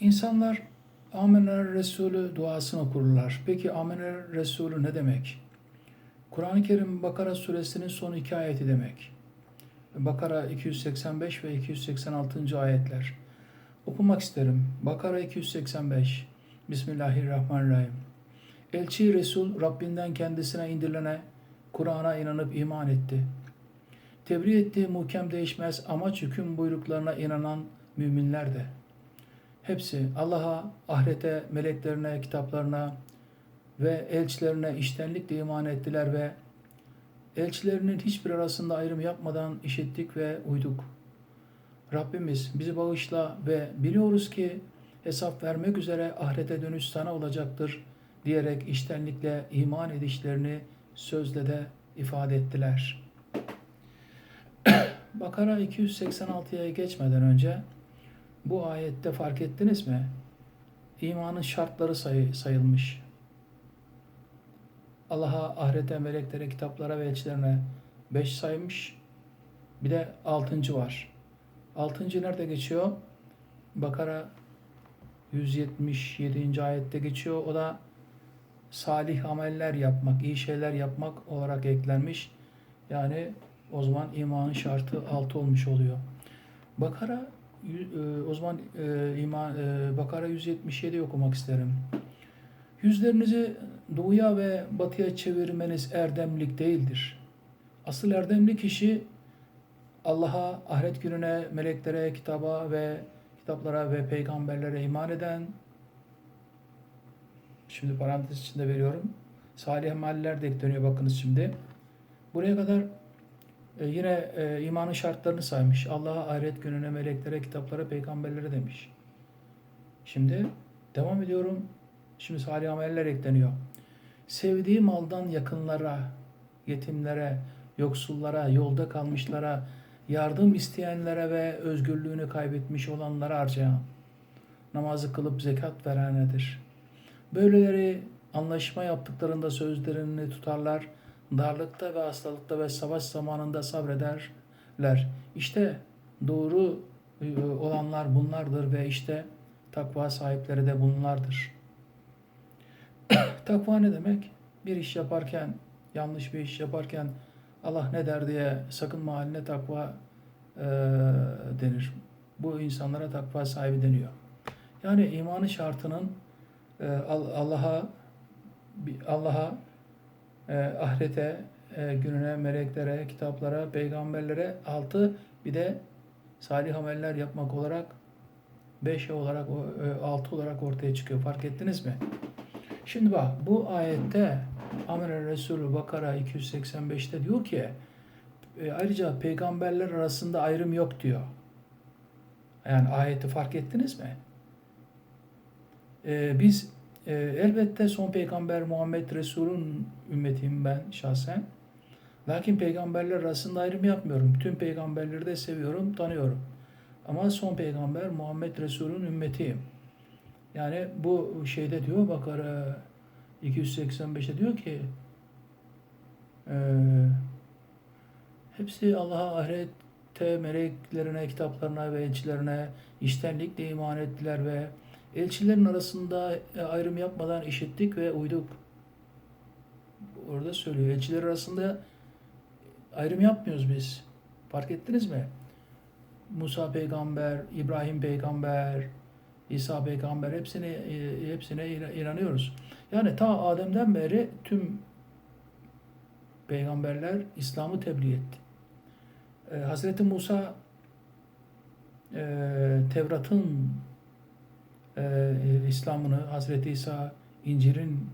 İnsanlar Amener Resulü duasını okurlar. Peki Amener Resulü ne demek? Kur'an-ı Kerim Bakara suresinin son iki ayeti demek. Bakara 285 ve 286. ayetler. Okumak isterim. Bakara 285. Bismillahirrahmanirrahim. Elçi Resul Rabbinden kendisine indirilene Kur'an'a inanıp iman etti. Tebliğ ettiği muhkem değişmez amaç hüküm buyruklarına inanan müminler de. Hepsi Allah'a, ahirete, meleklerine, kitaplarına ve elçilerine iştenlikle iman ettiler ve elçilerinin hiçbir arasında ayrım yapmadan işittik ve uyduk. Rabbimiz bizi bağışla ve biliyoruz ki hesap vermek üzere ahirete dönüş sana olacaktır diyerek iştenlikle iman edişlerini sözle de ifade ettiler. Bakara 286'ya geçmeden önce bu ayette fark ettiniz mi? İmanın şartları say- sayılmış. Allah'a, ahirete, meleklere, kitaplara ve elçilerine beş saymış. Bir de altıncı var. Altıncı nerede geçiyor? Bakara 177. ayette geçiyor. O da salih ameller yapmak, iyi şeyler yapmak olarak eklenmiş. Yani o zaman imanın şartı altı olmuş oluyor. Bakara o zaman e, iman e, Bakara 177 okumak isterim. Yüzlerinizi doğuya ve batıya çevirmeniz erdemlik değildir. Asıl erdemli kişi Allah'a, ahiret gününe, meleklere, kitaba ve kitaplara ve peygamberlere iman eden şimdi parantez içinde veriyorum. Salih ameller de ekleniyor bakınız şimdi. Buraya kadar e, yine e, imanın şartlarını saymış. Allah'a, ahiret gününe, meleklere, kitaplara, peygamberlere demiş. Şimdi devam ediyorum. Şimdi salih ameller ekleniyor. Sevdiği maldan yakınlara, yetimlere, yoksullara, yolda kalmışlara, yardım isteyenlere ve özgürlüğünü kaybetmiş olanlara harcayan, namazı kılıp zekat verenedir. Böyleleri anlaşma yaptıklarında sözlerini tutarlar, darlıkta ve hastalıkta ve savaş zamanında sabrederler. İşte doğru e, olanlar bunlardır ve işte takva sahipleri de bunlardır. takva ne demek? Bir iş yaparken, yanlış bir iş yaparken Allah ne der diye sakınma haline takva e, denir. Bu insanlara takva sahibi deniyor. Yani imanı şartının e, Allah'a Allah'a e, ahirete, e, gününe, meleklere, kitaplara, peygamberlere altı bir de salih ameller yapmak olarak beş olarak e, altı olarak ortaya çıkıyor. Fark ettiniz mi? Şimdi bak bu ayette Amr Resulü Bakara 285'te diyor ki e, ayrıca peygamberler arasında ayrım yok diyor. Yani ayeti fark ettiniz mi? E, biz e, elbette son peygamber Muhammed Resul'ün ümmetiyim ben şahsen. Lakin peygamberler arasında ayrım yapmıyorum. Tüm peygamberleri de seviyorum, tanıyorum. Ama son peygamber Muhammed Resul'ün ümmetiyim. Yani bu şeyde diyor Bakara 285'te diyor ki e, hepsi Allah'a ahirette meleklerine, kitaplarına ve elçilerine iştenlikle iman ettiler ve elçilerin arasında ayrım yapmadan işittik ve uyduk. Orada söylüyor. Elçiler arasında ayrım yapmıyoruz biz. Fark ettiniz mi? Musa peygamber, İbrahim peygamber, İsa peygamber hepsine hepsine inanıyoruz. Yani ta Adem'den beri tüm peygamberler İslam'ı tebliğ etti. Ee, Hazreti Musa e, Tevrat'ın e, İslam'ını, Hazreti İsa İncil'in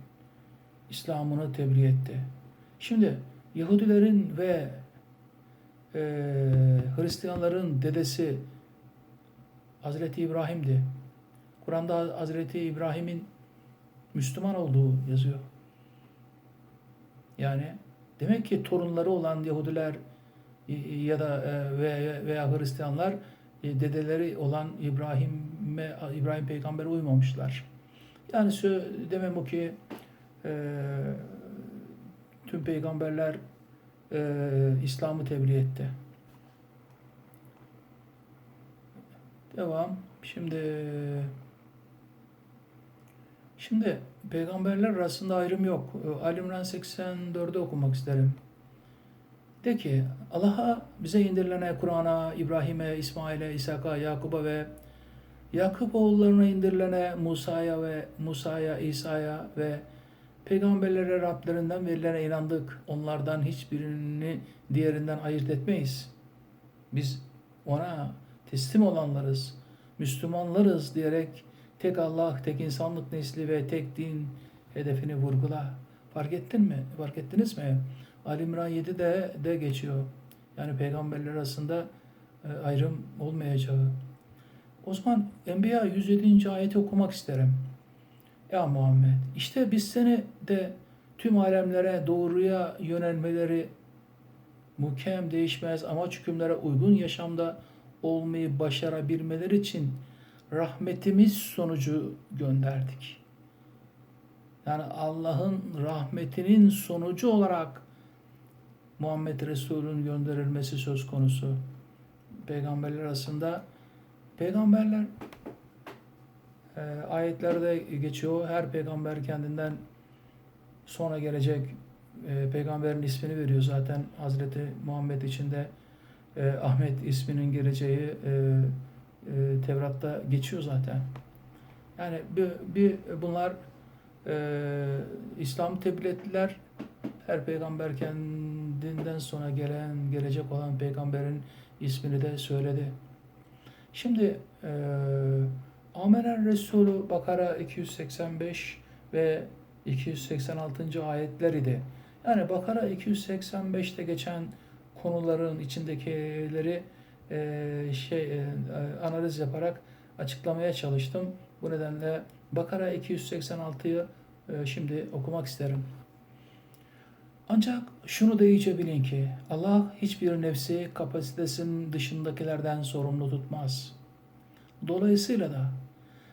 İslam'ını tebliğ etti. Şimdi Yahudilerin ve e, Hristiyanların dedesi Hazreti İbrahim'di. Kur'an'da Hazreti İbrahim'in Müslüman olduğu yazıyor. Yani demek ki torunları olan Yahudiler ya da veya, veya Hristiyanlar dedeleri olan İbrahim'e İbrahim peygambere uymamışlar. Yani demem o ki e, tüm peygamberler e, İslam'ı tebliğ etti. Devam. Şimdi Şimdi peygamberler arasında ayrım yok. Ee, Ali İmran 84'ü okumak isterim. De ki Allah'a bize indirilene Kur'an'a, İbrahim'e, İsmail'e, İshak'a, Yakub'a ve Yakup oğullarına indirilene Musa'ya ve Musa'ya, İsa'ya ve peygamberlere Rablerinden verilene inandık. Onlardan hiçbirini diğerinden ayırt etmeyiz. Biz ona teslim olanlarız, Müslümanlarız diyerek tek Allah, tek insanlık nesli ve tek din hedefini vurgula. Fark ettin mi? Fark ettiniz mi? Ali İmran 7'de de geçiyor. Yani peygamberler arasında e, ayrım olmayacağı. O zaman Enbiya 107. ayeti okumak isterim. Ya Muhammed, işte biz seni de tüm alemlere doğruya yönelmeleri, mukem değişmez amaç hükümlere uygun yaşamda olmayı başarabilmeleri için rahmetimiz sonucu gönderdik. Yani Allah'ın rahmetinin sonucu olarak Muhammed Resul'ün gönderilmesi söz konusu. Peygamberler arasında peygamberler e, ayetlerde geçiyor. Her peygamber kendinden sonra gelecek e, peygamberin ismini veriyor zaten Hazreti Muhammed içinde e, Ahmet isminin geleceği e, e, Tevrat'ta geçiyor zaten. Yani bir, bir bunlar e, İslam tebliğ ettiler. Her peygamber kendinden sonra gelen, gelecek olan peygamberin ismini de söyledi. Şimdi e, Amener Resulü Bakara 285 ve 286. ayetler idi. Yani Bakara 285'te geçen konuların içindekileri e, şey e, analiz yaparak açıklamaya çalıştım. Bu nedenle Bakara 286'yı e, şimdi okumak isterim. Ancak şunu da iyice bilin ki Allah hiçbir nefsi kapasitesinin dışındakilerden sorumlu tutmaz. Dolayısıyla da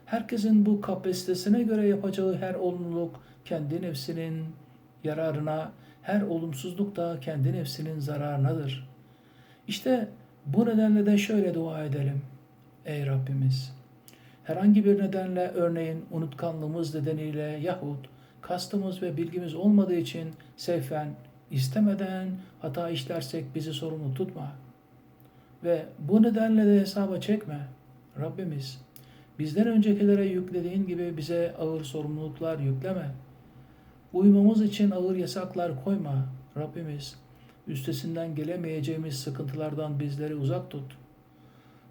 herkesin bu kapasitesine göre yapacağı her olumluluk kendi nefsinin yararına, her olumsuzluk da kendi nefsinin zararınadır. İşte bu nedenle de şöyle dua edelim. Ey Rabbimiz! Herhangi bir nedenle örneğin unutkanlığımız nedeniyle yahut kastımız ve bilgimiz olmadığı için seyfen, istemeden hata işlersek bizi sorumlu tutma. Ve bu nedenle de hesaba çekme. Rabbimiz, bizden öncekilere yüklediğin gibi bize ağır sorumluluklar yükleme. Uymamız için ağır yasaklar koyma. Rabbimiz, üstesinden gelemeyeceğimiz sıkıntılardan bizleri uzak tut.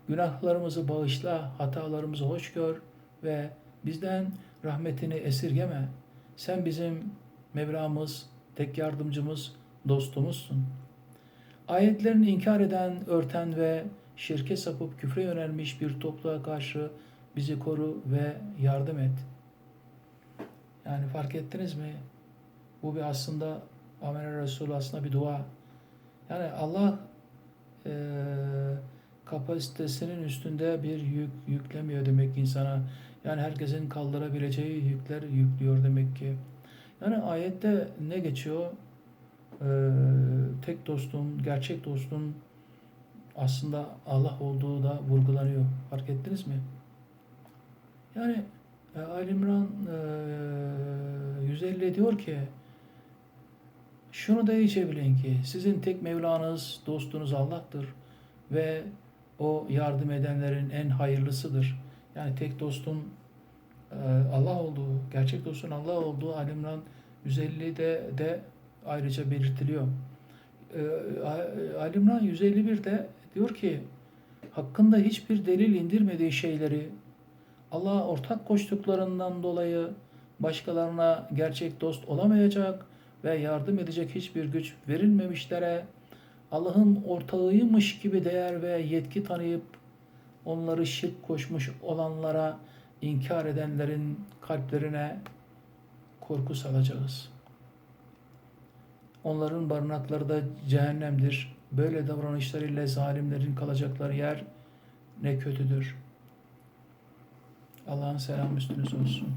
Günahlarımızı bağışla, hatalarımızı hoş gör ve bizden rahmetini esirgeme. Sen bizim Mevlamız, tek yardımcımız, dostumuzsun. Ayetlerini inkar eden, örten ve şirke sapıp küfre yönelmiş bir topluluğa karşı bizi koru ve yardım et. Yani fark ettiniz mi? Bu bir aslında Amen Resulü aslında bir dua. Yani Allah e, kapasitesinin üstünde bir yük yüklemiyor demek insana. Yani herkesin kaldırabileceği yükler yüklüyor demek ki. Yani ayette ne geçiyor? Ee, tek dostun, gerçek dostun aslında Allah olduğu da vurgulanıyor. Fark ettiniz mi? Yani e, Ali İmran e, 150 diyor ki şunu da iyice bilin ki sizin tek Mevlanız, dostunuz Allah'tır ve o yardım edenlerin en hayırlısıdır. Yani tek dostun Allah olduğu, gerçek dostun Allah olduğu Ali İmran 150'de de ayrıca belirtiliyor. E, Ali İmran 151'de diyor ki hakkında hiçbir delil indirmediği şeyleri Allah'a ortak koştuklarından dolayı başkalarına gerçek dost olamayacak ve yardım edecek hiçbir güç verilmemişlere Allah'ın ortağıymış gibi değer ve yetki tanıyıp onları şirk koşmuş olanlara inkar edenlerin kalplerine korku salacağız. Onların barınakları da cehennemdir. Böyle davranışlarıyla zalimlerin kalacakları yer ne kötüdür. Allah'ın selamı üstünüz olsun.